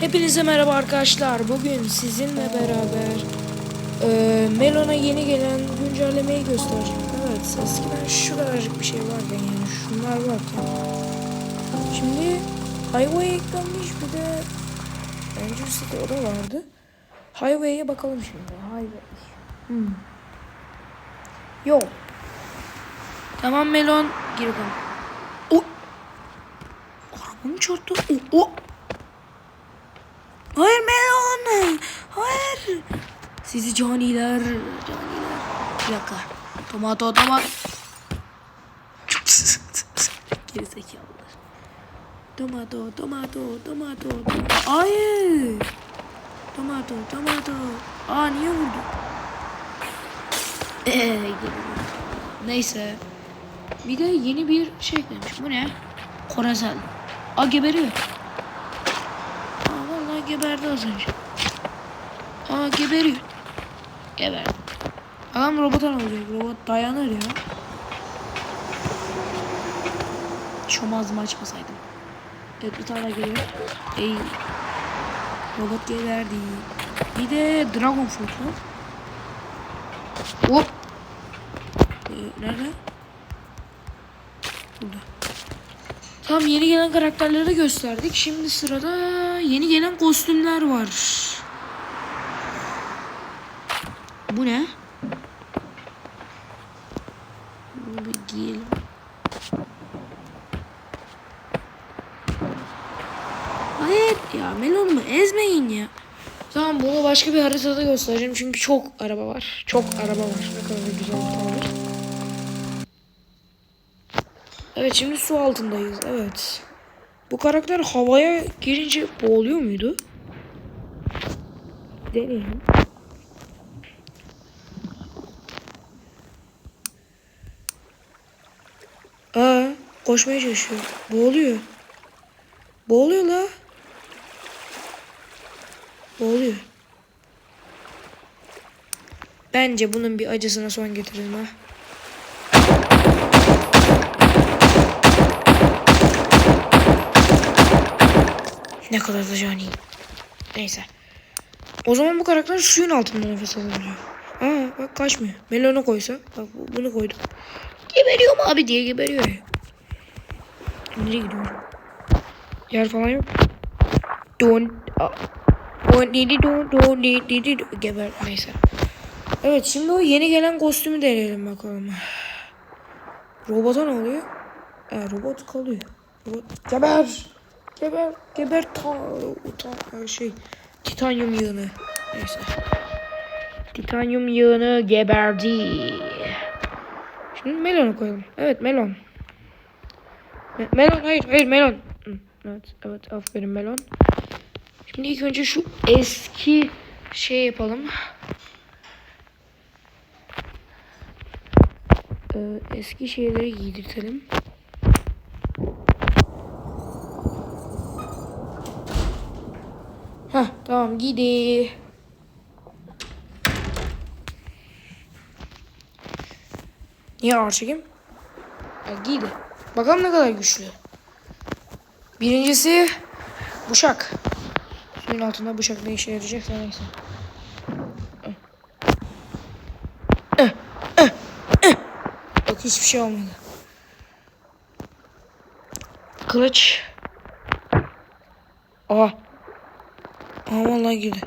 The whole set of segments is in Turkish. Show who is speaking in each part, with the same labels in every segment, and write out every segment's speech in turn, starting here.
Speaker 1: Hepinize merhaba arkadaşlar. Bugün sizinle beraber e, Melon'a yeni gelen güncellemeyi göstereceğim. Evet, eskiden şu kadarcık bir şey varken yani şunlar varken. Şimdi Highway eklenmiş bir de Angel City o da vardı. Highway'e bakalım şimdi. Highway. Hmm. Yo. Tamam Melon. Gir bakalım. O. Arabamı çarptı. O. o. Hayır Melon. Hayır. Sizi caniler. Caniler. Bir dakika. Tomato tomat. Gerizekalılar. Tomato tomato tomato. Hayır. Tomato tomato. Aa niye vurdu? Geliyor. Neyse. Bir de yeni bir şey eklemiş. Bu ne? Korazel. Aa geberiyor. Geberdi az önce. Aa geberiyor. Geberdi. Adam robota ne olacak? Robot dayanır ya. Çomazımı açmasaydım. Evet bir tane geliyor. Ey. Robot geberdi. Bir de Dragon Fruit var. Hop. Ee, nerede? Burada. Tamam yeni gelen karakterleri gösterdik. Şimdi sırada yeni gelen kostümler var. Bu ne? Bunu bir giyelim. Hayır ya melonumu ezmeyin ya. Tamam bunu başka bir haritada göstereceğim çünkü çok araba var. Çok araba var. Ne kadar güzel bir tabir. Evet şimdi su altındayız. Evet. Bu karakter havaya girince boğuluyor muydu? Deneyelim. Aa, koşmaya çalışıyor. Boğuluyor. Boğuluyor la. Boğuluyor. Bence bunun bir acısına son getirelim ha. Ne kadar da cani. Neyse. O zaman bu karakter suyun altında nefes alabiliyor. Aa bak kaçmıyor. Melonu koysa. Bak bu- bunu koydum. Geberiyor mu abi diye geberiyor ya. Nereye gidiyorum? Yer falan yok. Don. a- Don didi don don didi didi don. Geber. Neyse. Evet şimdi o yeni gelen kostümü deneyelim bakalım. Robota ne oluyor? E, robot kalıyor. Robot. Geber. Geber. Geber. Ta, ta, şey. Titanyum yığını. Neyse. Titanyum yığını geberdi. Şimdi melonu koyalım. Evet melon. Me- melon hayır hayır melon. Evet evet aferin melon. Şimdi ilk önce şu eski şey yapalım. Ee, eski şeyleri giydirtelim. Heh tamam giydi. Niye ağır çekim? Ya, giydi. Bakalım ne kadar güçlü. Birincisi bıçak. Suyun altında bıçak ne işe yarayacaksa neyse. Yok hiçbir şey olmadı. Kılıç. Aa. Aa vallahi girdi.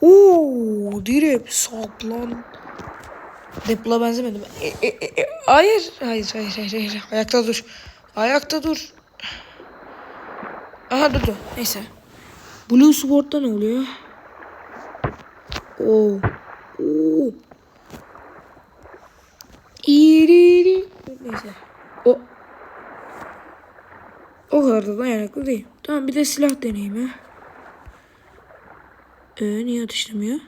Speaker 1: Oo, direkt saplan. Depla benzemedi mi? E, e, e, e, hayır, hayır, hayır, hayır, hayır. Ayakta dur. Ayakta dur. Aha durdu. Neyse. Blue Sport'ta ne oluyor? Oo. Oo. İri. Neyse. O. O kadar da dayanıklı değil. Tamam bir de silah deneyimi. Ee, niye ateşlemiyor?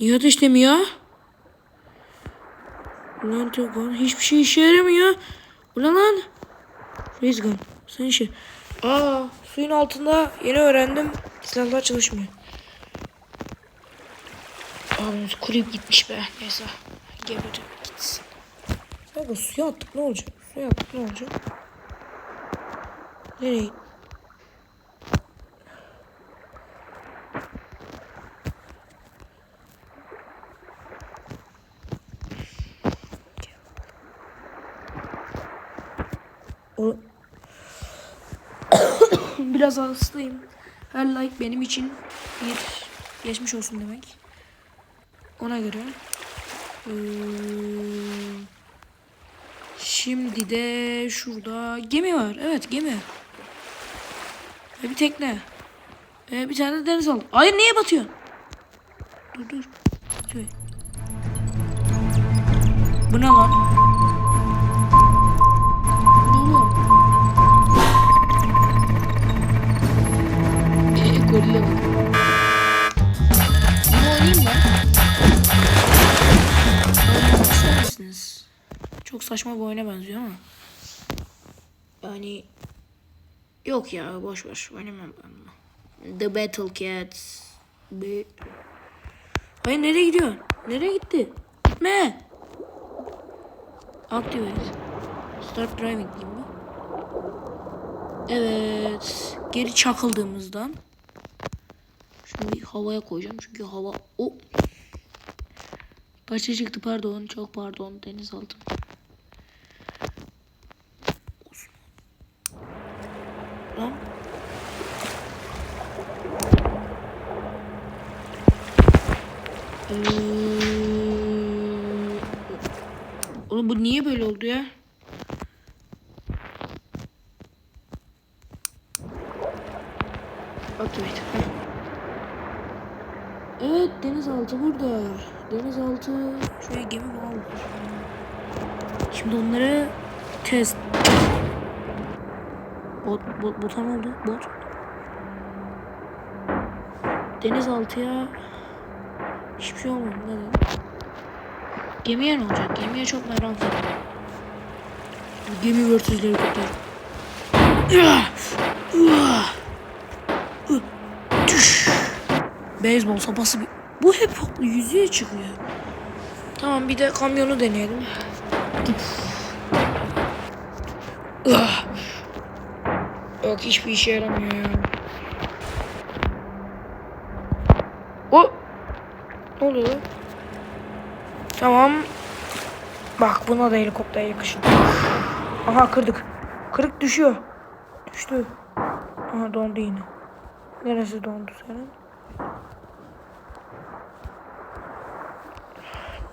Speaker 1: Niye ateşlemiyor? Ulan Tugan hiçbir şey işe yaramıyor. Ulan lan. Rizgan sen işe. Aa suyun altında yeni öğrendim. Silahlar çalışmıyor. Abi kulüp gitmiş be. Neyse. Geberim gitsin. Bu suya attık ne olacak? Suya attık ne olacak? Nereye? O... Biraz hastayım. Her like benim için bir geçmiş olsun demek. Ona göre. Şimdi de şurada gemi var. Evet gemi. Ve bir tekne. Ee, bir tane de deniz altı. Hayır niye batıyor? Dur dur. Şöyle. Bu ne lan? Saçma bir oyuna benziyor ama. Yani yok ya boş boş oynamam ben bunu. The Battle Cats. Be Hayır nereye gidiyor? Nereye gitti? Gitme. Activate. Start driving mi? Evet. Geri çakıldığımızdan. Bir havaya koyacağım çünkü hava... O. Başa çıktı pardon. Çok pardon. Denizaltı. Oğlum bu niye böyle oldu ya? Activate. Evet denizaltı burada. Denizaltı şöyle gemi var. Şimdi onları test. Bot, bot, bota ne oldu? Bot. Denizaltıya hiçbir şey olmadı. Neden? Gemiye ne olacak? Gemiye çok merak ediyorum. Gemi vs helikopter. Düş. Beyzbol sopası. Bu hep yüzüğe çıkıyor. Tamam bir de kamyonu deneyelim. Yok hiçbir işe yaramıyor ya. O ne oluyor? Tamam. Bak buna da helikopter yakışır. Aha kırdık. Kırık düşüyor. Düştü. Aha dondu yine. Neresi dondu senin?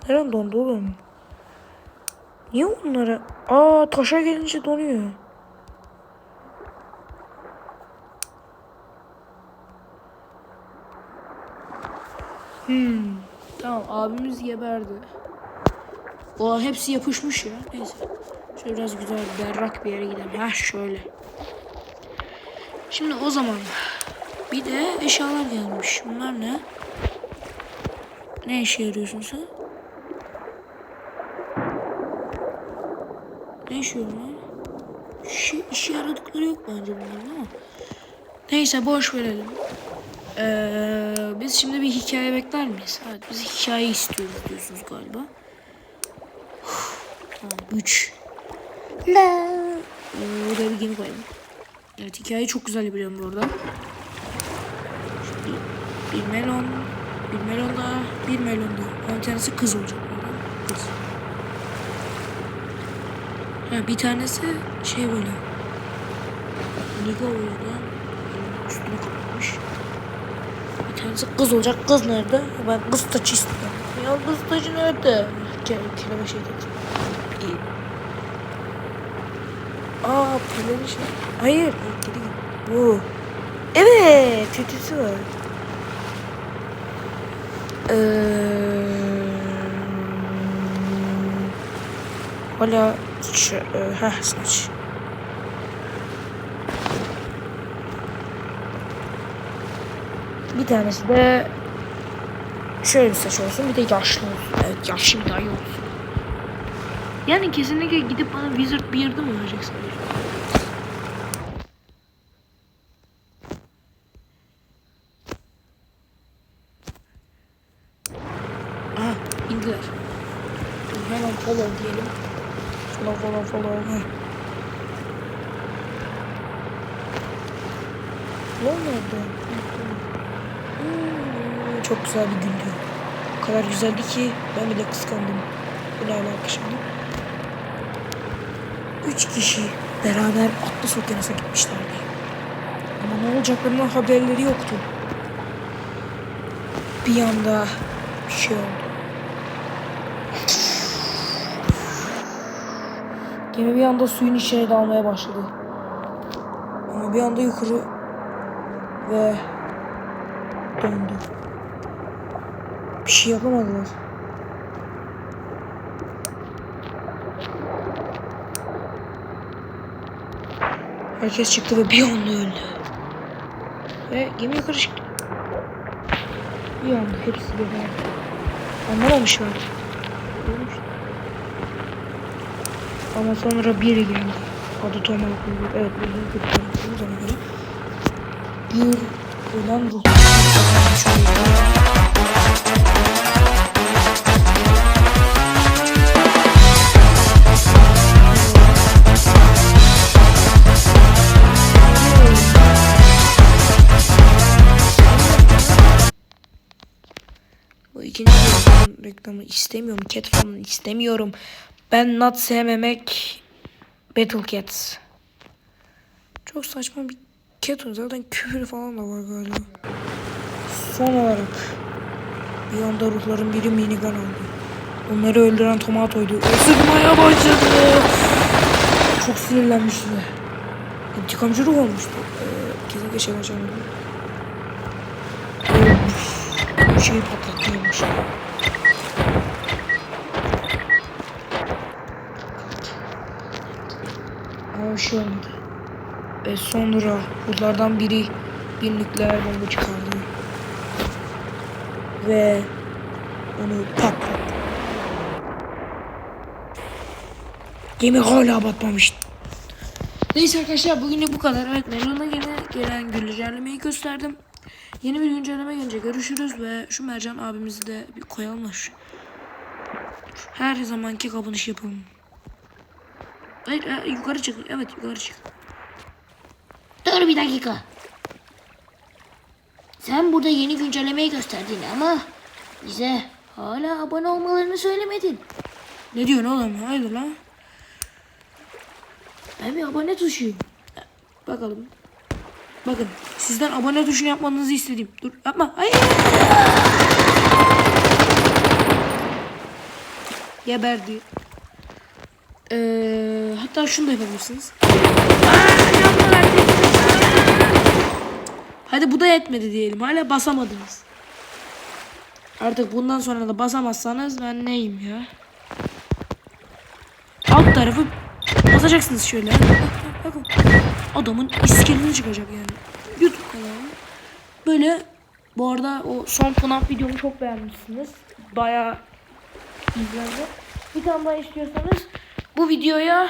Speaker 1: Neren dondu oğlum? Niye onlara? Aa taşa gelince donuyor. Hmm. Tamam abimiz geberdi. O hepsi yapışmış ya. Neyse. Şöyle biraz güzel berrak bir yere gidelim. Ha şöyle. Şimdi o zaman bir de eşyalar gelmiş. Bunlar ne? Ne işe yarıyorsun sen? Ne işe yarıyor lan? İşe yaradıkları yok bence bunların ama. Neyse boş verelim. Ee, biz şimdi bir hikaye bekler miyiz? Evet biz hikaye istiyoruz diyorsunuz galiba. Tamam 3. La. Ee, Oraya bir gemi koyalım. Evet hikayeyi çok güzel biliyorum bu arada. Şimdi bir melon, bir melon daha, bir melon daha. Bir tanesi kız olacak burada. Kız. Ha, bir tanesi şey böyle. Niga oyundan tanesi kız olacak. Kız nerede? Ben kız taçı istiyorum. Ya kız taçı nerede? Ke kelime şey dedi. Aa pelerin şey. Hayır. Geri git. Bu. Evet. Tütüsü var. Eee... Hala şu, e, heh saç. Bir tanesi de şöyle bir saç olsun bir de yaşlı olsun. Evet yaşlı bir dayı olsun. Yani kesinlikle gidip bana Wizard Beard'ı mı vereceksin? Aha indiler. Dur, Hemen follow diyelim. Follow follow follow. Heh. Yol nerede? Çok güzel bir gündü. O kadar güzeldi ki ben bile kıskandım. Bu ne şimdi? Üç kişi. beraber Atlas Okyanus'a gitmişlerdi. Ama ne olacaklarından haberleri yoktu. Bir anda bir şey oldu. Gemi bir anda suyun içine dalmaya başladı. Ama bir anda yukarı ve döndü. Bir şey yapamadılar. Herkes çıktı ve bir anda öldü. Ve gemi yukarı çıktı. Bir anda hepsi geberdi. Anlamamışlar. Ama sonra biri geldi. Adı Tom Hakkı'ydı. Evet, bizim kurtarmışsınız ona. Bir ölen ruh. Reklamı istemiyorum. Catfon'u istemiyorum. Ben not sevmemek Battle Cats. Çok saçma bir cat zaten küfür falan da var galiba. Son olarak bir anda ruhların biri minigun aldı. Onları öldüren tomatoydu. Isırmaya başladı. Çok sinirlenmişti. İntikamcı ruh olmuştu. Ee, kesinlikle şey başaramadım. Bir şeyi patlatmaya başladı. Ama bir. Ve sonra bunlardan biri bir nükleer bomba çıkardı. Ve onu patlattı. Gemi hala batmamış. Neyse arkadaşlar bugünlük bu kadar. Evet Melon'a gene gelen güncellemeyi gösterdim. Yeni bir güncelleme gelince görüşürüz ve şu Mercan abimizi de bir koyalım Her zamanki kapanış yapalım. Hayır, e, yukarı çık. Evet yukarı çık.
Speaker 2: Dur bir dakika. Sen burada yeni güncellemeyi gösterdin ama bize hala abone olmalarını söylemedin.
Speaker 1: Ne diyorsun oğlum? Hayırdır lan?
Speaker 2: Ben bir abone tuşuyum.
Speaker 1: Bakalım. Bakın sizden abone tuşunu yapmanızı istedim. Dur yapma. Hayır. Geberdi. Ee, hatta şunu da yapabilirsiniz. Hadi bu da yetmedi diyelim. Hala basamadınız. Artık bundan sonra da basamazsanız ben neyim ya? Alt tarafı basacaksınız şöyle. Adamın iskeleti çıkacak yani. YouTube kanalı. Böyle bu arada o son FNAF videomu çok beğenmişsiniz. Bayağı izlendi. Bir tane daha istiyorsanız bu videoya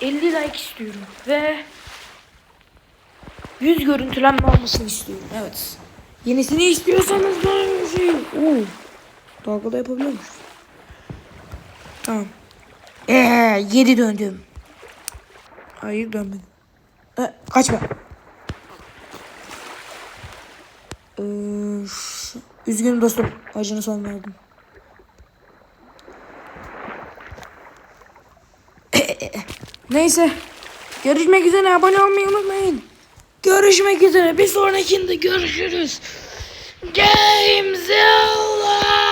Speaker 1: 50 like istiyorum. Ve 100 görüntülenme almasını istiyorum. Evet. Yenisini istiyorsanız böyle bir şey. Oo. Dalgada yapabiliyormuş. Tamam. Eee geri döndüm. Hayır dönmedim. E, kaçma. Ee, üzgünüm dostum. Acını son verdim. Neyse. Görüşmek üzere. Abone olmayı unutmayın. Görüşmek üzere. Bir sonrakinde görüşürüz. Games Allah.